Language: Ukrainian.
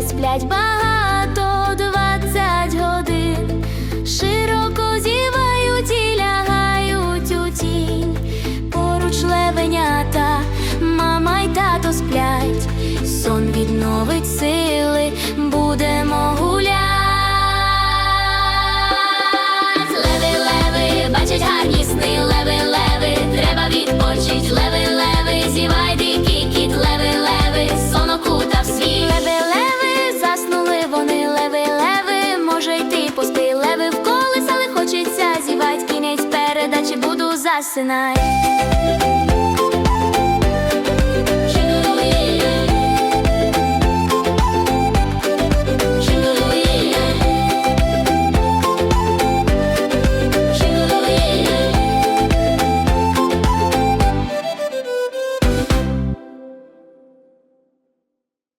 Діти сплять багато двадцять годин, широко зівають і лягають у тінь, поруч левенята, мама й тато сплять, сон відновить сил. наче буду засинать